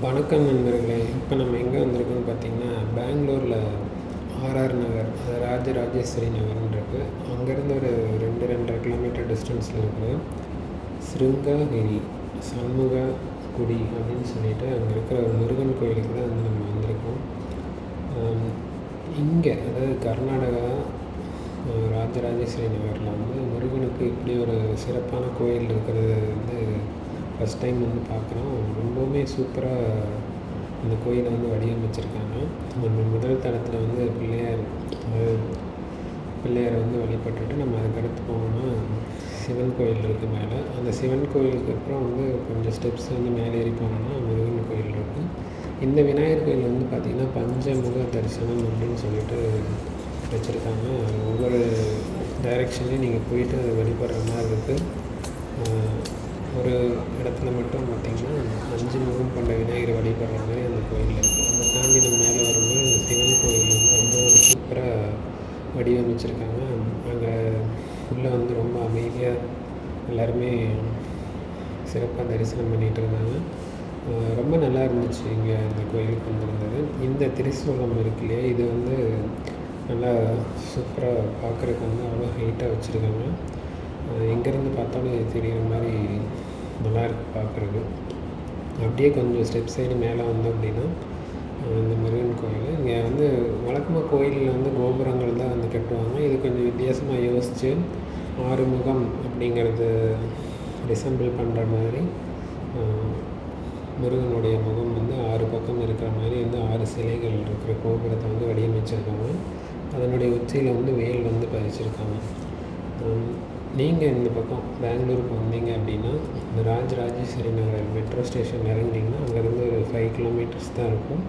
வணக்கம் நண்பர்களே இப்போ நம்ம எங்கே வந்திருக்கோம்னு பார்த்தீங்கன்னா பெங்களூரில் ஆர்ஆர் நகர் அது ராஜராஜேஸ்வரி நகர்னு இருக்குது அங்கேருந்து ஒரு ரெண்டு ரெண்டரை கிலோமீட்டர் டிஸ்டன்ஸில் இருக்கிற சிருங்ககிரி சண்முக குடி அப்படின்னு சொல்லிட்டு அங்கே இருக்கிற ஒரு முருகன் கோயிலுக்கு தான் வந்து நம்ம வந்திருக்கோம். இங்கே அதாவது கர்நாடகா ராஜராஜேஸ்வரி நகரில் வந்து முருகனுக்கு இப்படி ஒரு சிறப்பான கோயில் இருக்கிறது வந்து ஃபஸ்ட் டைம் வந்து பார்க்குறோம். ரொம்பவுமே சூப்பராக இந்த கோயிலை வந்து வடிவமைச்சிருக்காங்க. நம்ம முதல் தளத்தில் வந்து பிள்ளையார் பிள்ளையாரை வந்து வழிபட்டுட்டு நம்ம அதுக்கடுத்து போகணும்னா சிவன் கோயில் இருக்குது மேலே. அந்த சிவன் கோயிலுக்கு அப்புறம் வந்து கொஞ்சம் ஸ்டெப்ஸ் வந்து மேலே ஏறி போனோம்னா முருகன் கோயில் இருக்குது இந்த விநாயகர் கோயில் வந்து பார்த்திங்கன்னா பஞ்சமுக தரிசனம் அப்படின்னு சொல்லிட்டு வச்சுருக்காங்க. ஒவ்வொரு டைரெக்ஷன்லேயும் நீங்கள் போயிட்டு அதை வழிபடுற மாதிரி இருக்குது ஒரு இடத்துல மட்டும் பார்த்திங்கன்னா அஞ்சு முகம் கொண்ட விநாயகரை வழிபடுற மாதிரி அந்த கோயிலில் இருக்குது அதை தாண்டி நம்ம மேலே வரும்போது இந்த சிவன் கோயில் வந்து ரொம்ப ஒரு சூப்பராக வடிவமைச்சிருக்காங்க. அங்கே உள்ளே வந்து ரொம்ப அமைதியாக எல்லாருமே சிறப்பாக தரிசனம் பண்ணிகிட்டு இருந்தாங்க. ரொம்ப நல்லா இருந்துச்சு இங்கே இந்த கோயிலுக்கு வந்திருந்தது. இந்த திரிசூலம் இருக்கு இல்லையா இது வந்து நல்லா சூப்பராக பார்க்குறதுக்கு வந்து அவ்வளோ ஹைட்டாக வச்சுருக்காங்க. எங்கேருந்து பார்த்தாலும் தெரிகிற மாதிரி நல்லா இருக்குது பார்க்குறது அப்படியே கொஞ்சம் ஸ்டெப் சைடு மேலே வந்தோம் அப்படின்னா இந்த முருகன் கோயில். இங்கே வந்து வழக்கமாக கோயிலில் வந்து கோபுரங்கள் தான் வந்து கட்டுவாங்க. இது கொஞ்சம் வித்தியாசமாக யோசித்து ஆறுமுகம் அப்படிங்கிறது ரிசம்பிள் பண்ணுற மாதிரி முருகனுடைய முகம் வந்து ஆறு பக்கம் இருக்கிற மாதிரி வந்து ஆறு சிலைகள் இருக்கிற கோபுரத்தை வந்து வடிவமைச்சிருக்காங்க. அதனுடைய உச்சியில் வந்து வேல் வந்து பதிச்சிருக்காங்க. நீங்கள் இந்த பக்கம் பெங்களூருக்கு வந்தீங்க அப்படின்னா இந்த ராஜராஜேஸ்வரி நகர் மெட்ரோ ஸ்டேஷன் இறங்குனீங்கன்னா அங்கேருந்து ஒரு ஃபைவ் கிலோமீட்டர்ஸ் தான் இருக்கும்.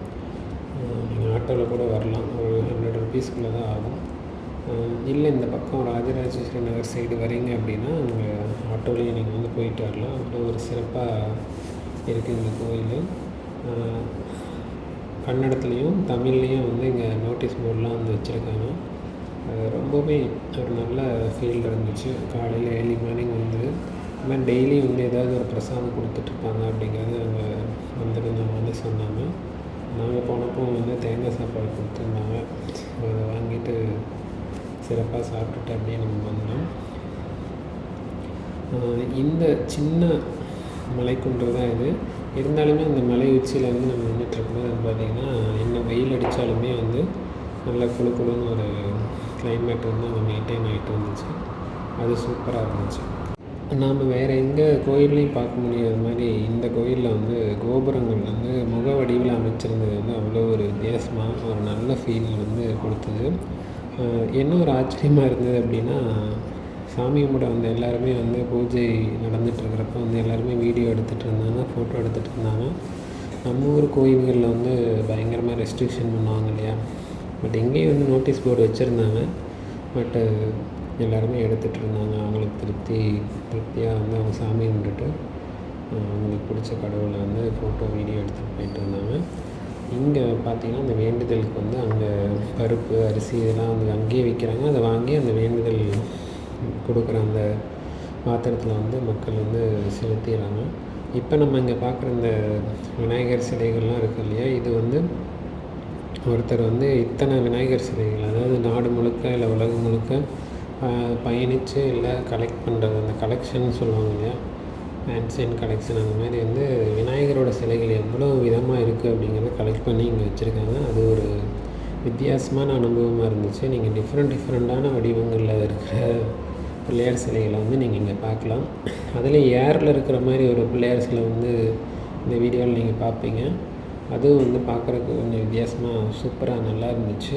நீங்கள் ஆட்டோவில் கூட வரலாம். ஒரு ஹண்ட்ரட் ருபீஸ்க்குள்ளே தான் ஆகும். இல்லை இந்த பக்கம் ராஜராஜேஸ்வரி நகர் சைடு வரீங்க அப்படின்னா அங்கே ஆட்டோலேயே நீங்கள் வந்து போயிட்டு வரலாம். அவ்வளோ ஒரு சிறப்பாக இருக்குது இந்த கோயில். கன்னடத்துலேயும் தமிழ்லேயும் வந்து இங்கே நோட்டீஸ் போர்டெலாம் வந்து வச்சுருக்காங்க. ரொம்பவே ஒரு நல்ல ஃபீல் இருந்துச்சு. காலையில் ஏர்லி மார்னிங் வந்து இந்த டெய்லி வந்து ஏதாவது ஒரு பிரசாதம் கொடுத்துட்ருப்பாங்க அப்படிங்கிறது அங்கே வந்திருந்தவங்க வந்து சொன்னாங்க. நாங்கள் போனப்போ வந்து தேங்காய் சாப்பாடு கொடுத்துருந்தாங்க. அதை வாங்கிட்டு சிறப்பாக சாப்பிட்டுட்டு அப்படியே நம்ம வந்தோம். இந்த சின்ன மலைக்குன்று தான் இது. இருந்தாலுமே அந்த மலை உச்சியில் வந்து நம்ம நின்றுட்டுருக்கும்போது வந்து பார்த்திங்கன்னா என்ன வெயில் அடித்தாலுமே வந்து நல்லா குளு குளுன்னு ஒரு கிளைமேட் வந்து அங்கே மெயின்டைன் ஆகிட்டு இருந்துச்சு. அது சூப்பராக இருந்துச்சு. நாம் வேறு எங்கே கோயில்லையும் பார்க்க முடியாத மாதிரி இந்த கோயிலில் வந்து கோபுரங்கள் வந்து முக வடிவில் அமைச்சிருந்தது வந்து அவ்வளோ ஒரு வித்தியாசமாக ஒரு நல்ல ஃபீல் வந்து கொடுத்தது. என்ன ஒரு ஆச்சரியமாக இருந்தது அப்படின்னா சாமி கும்பிட வந்த எல்லாருமே வந்து பூஜை நடந்துட்டு இருக்கிறப்ப வந்து எல்லாருமே வீடியோ எடுத்துகிட்டு இருந்தாங்க ஃபோட்டோ எடுத்துகிட்டு இருந்தாங்க. நம்ம ஊர் கோயில்களில் வந்து பயங்கரமாக ரெஸ்ட்ரிக்ஷன் பண்ணுவாங்க இல்லையா? பட் இங்கேயும் வந்து நோட்டீஸ் போர்டு வச்சுருந்தாங்க. பட்டு uh, எல்லாருமே எடுத்துகிட்டு இருந்தாங்க. அவங்களுக்கு திருப்தி திருப்தியாக வந்து அவங்க சாமி கும்பிட்டுட்டு அவங்களுக்கு பிடிச்ச கடவுளை வந்து ஃபோட்டோ வீடியோ எடுத்துகிட்டு போயிட்டு இருந்தாங்க. இங்கே பார்த்தீங்கன்னா அந்த வேண்டுதலுக்கு வந்து அங்கே பருப்பு அரிசி இதெல்லாம் வந்து அங்கேயே விற்கிறாங்க அதை வாங்கி அந்த வேண்டுதல் கொடுக்குற அந்த பாத்திரத்தில் வந்து மக்கள் வந்து செலுத்திடுறாங்க. இப்போ நம்ம இங்கே பார்க்குற இந்த விநாயகர் சிலைகள்லாம் இருக்கு இல்லையா? இது வந்து ஒருத்தர் வந்து இத்தனை விநாயகர் சிலைகள் அதாவது நாடு முழுக்க இல்லை உலகம் முழுக்க பயணித்து இல்லை கலெக்ட் பண்ணுறது அந்த கலெக்ஷன் சொல்லுவாங்க இல்லையா? அண்ட் கலெக்ஷன் அந்த மாதிரி வந்து விநாயகரோட சிலைகள் எவ்வளோ விதமாக இருக்குது அப்படிங்கிறத கலெக்ட் பண்ணி இங்கே வச்சுருக்காங்க. அது ஒரு வித்தியாசமான அனுபவமாக இருந்துச்சு. நீங்கள் டிஃப்ரெண்ட் டிஃப்ரெண்ட்டான வடிவங்களில் இருக்கிற பிள்ளையார் சிலைகளை வந்து நீங்கள் இங்கே பார்க்கலாம். அதில் ஏரில் இருக்கிற மாதிரி ஒரு பிள்ளையார் சிலை வந்து இந்த வீடியோவில் நீங்கள் பார்ப்பீங்க. அதுவும் வந்து பார்க்குறதுக்கு கொஞ்சம் வித்தியாசமாக சூப்பராக நல்லா இருந்துச்சு.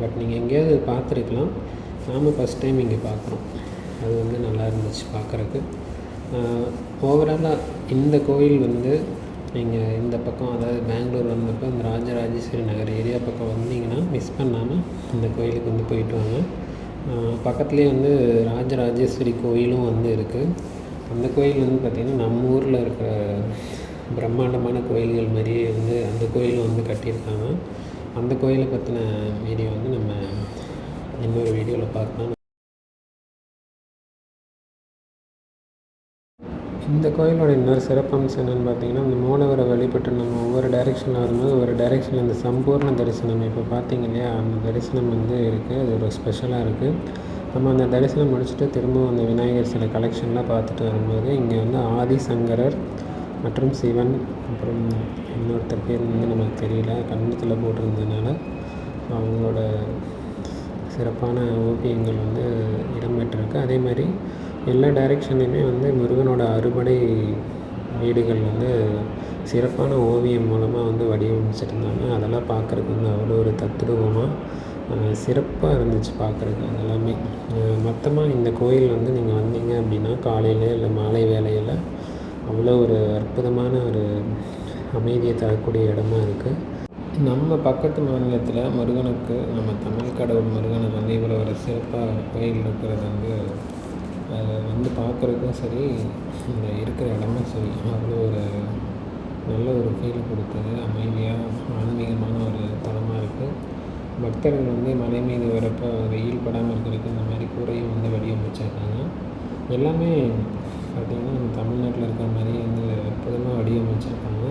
பட் நீங்கள் எங்கேயாவது பார்த்துருக்கலாம். நாம் ஃபஸ்ட் டைம் இங்கே பார்க்குறோம். அது வந்து நல்லா இருந்துச்சு பார்க்குறக்கு ஓவராலாக இந்த கோயில் வந்து நீங்கள் இந்த பக்கம் அதாவது பெங்களூர் வந்தப்போ இந்த ராஜராஜேஸ்வரி நகர் ஏரியா பக்கம் வந்தீங்கன்னா மிஸ் பண்ணாமல் இந்த கோயிலுக்கு வந்து போயிட்டு வாங்க. பக்கத்துலேயே வந்து ராஜராஜேஸ்வரி கோயிலும் வந்து இருக்குது அந்த கோயில் வந்து பார்த்திங்கன்னா நம்ம ஊரில் இருக்கிற பிரம்மாண்டமான கோயில்கள் மாதிரியே வந்து அந்த கோயிலும் வந்து கட்டியிருக்காங்க. அந்த கோயிலை பற்றின வீடியோ வந்து நம்ம இன்னொரு வீடியோவில் பார்க்கலாம். இந்த கோயிலோட இன்னொரு சிறப்பம்சம் என்னென்னு பார்த்தீங்கன்னா இந்த மூலவரை வழிபட்டு நம்ம ஒவ்வொரு டைரெக்ஷனில் வரும்போது ஒரு டைரெக்ஷனில் இந்த சம்பூர்ண தரிசனம். இப்போ பார்த்தீங்க இல்லையா அந்த தரிசனம் வந்து இருக்குது அது ஒரு ஸ்பெஷலாக இருக்குது நம்ம அந்த தரிசனம் முடிச்சுட்டு திரும்பவும் அந்த விநாயகர் சிலை கலெக்ஷன்லாம் பார்த்துட்டு வரும்போது இங்கே வந்து ஆதிசங்கரர் மற்றும் சிவன் அப்புறம் இன்னொருத்தர் பேர் வந்து நமக்கு தெரியல கன்னத்தில் போட்டிருந்ததுனால அவங்களோட சிறப்பான ஓவியங்கள் வந்து இடம்பெற்றிருக்கு அதே மாதிரி எல்லா டைரெக்ஷன்லையுமே வந்து முருகனோட அறுபடை வீடுகள் வந்து சிறப்பான ஓவியம் மூலமாக வந்து வடிவமைச்சிருந்தாங்க. அதெல்லாம் பார்க்குறதுக்கு வந்து அவ்வளோ ஒரு தத்ரூபமாக சிறப்பாக இருந்துச்சு பார்க்குறதுக்கு அதெல்லாமே. மொத்தமாக இந்த கோயில் வந்து நீங்கள் வந்தீங்க அப்படின்னா காலையில் இல்லை மாலை வேலையில் அவ்வளோ ஒரு அற்புதமான ஒரு அமைதியை தரக்கூடிய இடமா இருக்குது நம்ம பக்கத்து மாநிலத்தில் முருகனுக்கு நம்ம தமிழ் கடவுள் முருகனுக்கு வந்து இவ்வளோ ஒரு சிறப்பாக கோயில் இருக்கிறது வந்து அதை வந்து பார்க்குறதுக்கும் சரி இந்த இருக்கிற இடமும் சரி அவ்வளோ ஒரு நல்ல ஒரு ஃபீல் கொடுத்தது. அமைதியாக ஆன்மீகமான ஒரு தலமாக இருக்குது பக்தர்கள் வந்து மலை மீது வரப்போ வெயில் படாமல் இருக்கிறதுக்கு இந்த மாதிரி கூரையும் வந்து வடிவமைச்சிருக்காங்க. எல்லாமே பார்த்திங்கன்னா நம்ம தமிழ்நாட்டில் இருக்கிற மாதிரி வந்து அற்புதமாக வடிவமைச்சிருக்காங்க.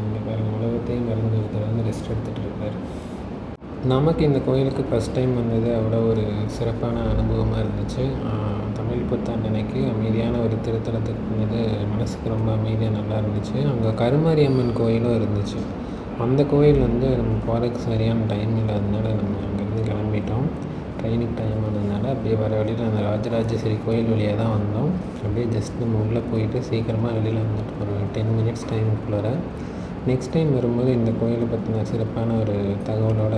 இங்கே பாருங்கள் உலகத்தையும் மறந்து ஒருத்தர் வந்து ரெஸ்ட் எடுத்துகிட்டு இருக்கார். நமக்கு இந்த கோயிலுக்கு ஃபஸ்ட் டைம் வந்தது அவ்வளோ ஒரு சிறப்பான அனுபவமாக இருந்துச்சு. தமிழ் புத்தாண்டு அன்னைக்கு அமைதியான ஒரு திருத்தலத்துக்கு போனது மனசுக்கு ரொம்ப அமைதியாக நல்லா இருந்துச்சு. அங்கே கருமாரி அம்மன் கோயிலும் இருந்துச்சு. அந்த கோயில் வந்து நம்ம போகிறதுக்கு சரியான டைம் இல்லை அதனால நம்ம அங்கேருந்து கிளம்பிட்டோம். ட்ரெயினுக்கு டைம் ஆனதுனால அப்படியே வர வழியில் அந்த ராஜராஜேஸ்வரி கோயில் வழியாக தான் வந்தோம். அப்படியே ஜஸ்ட் நம்ம உள்ளே போயிட்டு சீக்கிரமாக வெளியில் வந்துட்டு ஒரு டென் மினிட்ஸ் டைமுக்குள்ளார நெக்ஸ்ட் டைம் வரும்போது இந்த கோயிலை பற்றின சிறப்பான ஒரு தகவலோட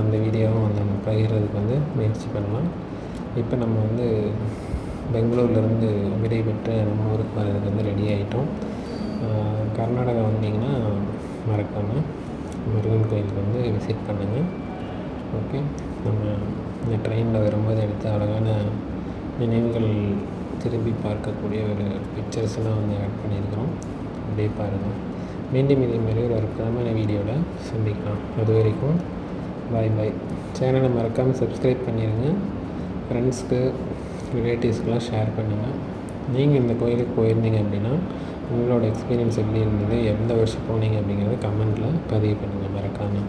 அந்த வீடியோவும் வந்து நம்ம பகிர்றதுக்கு வந்து முயற்சி பண்ணலாம். இப்போ நம்ம வந்து பெங்களூர்லேருந்து விடைபெற்று நம்ம ஊருக்கு வர்றதுக்கு வந்து ரெடி ஆகிட்டோம் கர்நாடகா வந்தீங்கன்னா மறக்காமல் முருகன் கோயிலுக்கு வந்து விசிட் பண்ணுங்கள் ஓகே. நம்ம இந்த ட்ரெயினில் வரும்போது எடுத்த அழகான நினைவுகள் திரும்பி பார்க்கக்கூடிய ஒரு பிக்சர்ஸ்லாம் வந்து ஆட் பண்ணியிருக்கிறோம். அப்படியே பாருங்கள் மீண்டும் இதே மாதிரி ஒரு அற்புதமான வீடியோவில் சந்திக்கலாம். அது வரைக்கும் பாய் பாய் சேனலை மறக்காமல் சப்ஸ்கிரைப் பண்ணிடுங்க ஃப்ரெண்ட்ஸ்க்கு ரிலேட்டிவ்ஸ்க்கெலாம் ஷேர் பண்ணுங்கள் நீங்கள் இந்த கோயிலுக்கு போயிருந்தீங்க அப்படின்னா உங்களோட எக்ஸ்பீரியன்ஸ் எப்படி இருந்தது? எந்த வருஷம் போனீங்க அப்படிங்கிறத கமெண்ட்டில் பதிவு பண்ணுங்கள் மறக்காமல்